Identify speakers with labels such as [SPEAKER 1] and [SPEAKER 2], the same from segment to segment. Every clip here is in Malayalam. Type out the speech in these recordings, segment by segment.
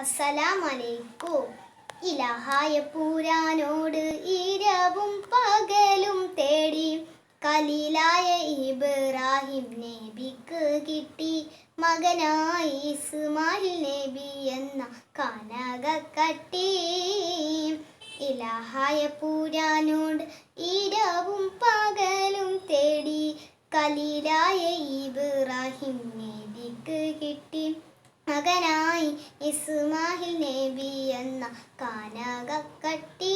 [SPEAKER 1] അസ്സലാമലൈക്കും. ഇലഹായ പൂരാനോട് ഇരവും പകലും തേടി കലീലായ ഇബ്രാഹിം നബിക്ക് കിട്ടി മകനായി ഇസ്മായിൽ നബി എന്ന കനകക്കട്ടി ഇലഹായ പൂരാനോട് ഇരവും പകലും തേടി കലീലായ ഇബ്രാഹിം നബിക്ക് കിട്ടി മകനായി ഇസ്മാഹിൽ നബി എന്ന കാനകക്കട്ടി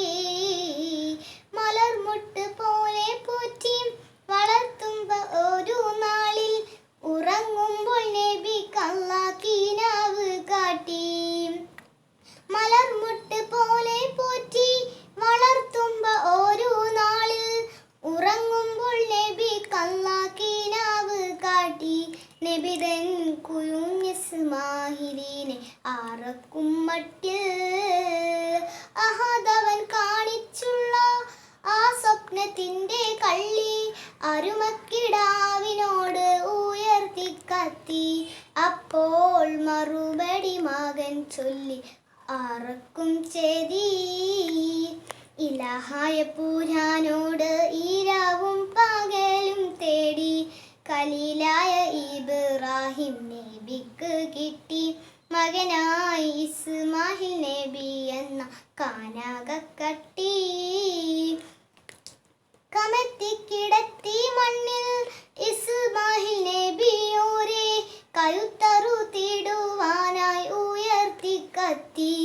[SPEAKER 1] കത്തി. അപ്പോൾ മറുപടി മകൻ ചൊല്ലി ആർക്കും ചെതി ഇലഹായ പൂരാനോട് ഈരാവും പകലും തേടി. കലീലായ ഇബ്രാഹിം നബിക്ക് കിട്ടി. മകനായി ഇസ്മാഹിൽ നബി എന്ന കാനകക്കട്ടി കമത്തിക്കിടത്തി മണ്ണിൽ ഇസ്മാഹിൽ നബിയോരെ കഴുത്തറുത്തിടുവാനായി ഉയർത്തി കത്തി.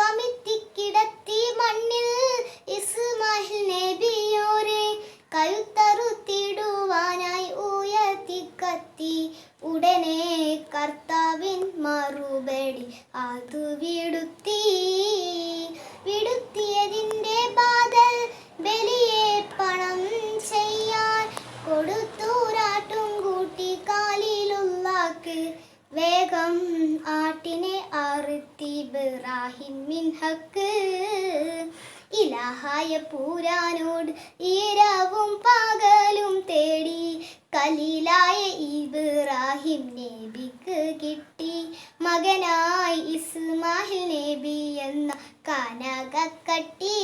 [SPEAKER 1] കമിത്തിക്കിടത്തി മണ്ണിൽ ഇസ്മാഹിൽ നബിയോരെ കഴുത്തറുത്തിടുവാനായി ഉയർത്തി കത്തി. ഉടനെ കർത്താവിൻ മറുപടി അത് കാലിലുള്ളാക്ക് വേഗം ആട്ടിനെ അറുത്തി ബിറാഹിമിൻ ഹക്ക്. ഇലാഹായ പൂരാനോട് ഇരവും പകലും തേടി കലീലായ ഇബ്രാഹിം നബിക്ക് കിട്ടി. മകനായി ഇസ്മാഹിൽ നബി എന്ന കനകക്കട്ടി.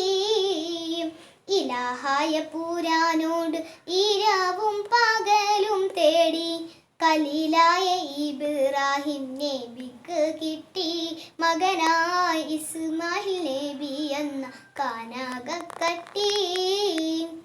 [SPEAKER 1] ഇലാഹായ പൂരാനോട് ഈരാവും പകലും തേടി കലീലായ ഇബ്രാഹിം നബിക്ക് കിട്ടി. മകനായി ഇസ്മാഹിൽ നബി എന്ന കനകക്കട്ടി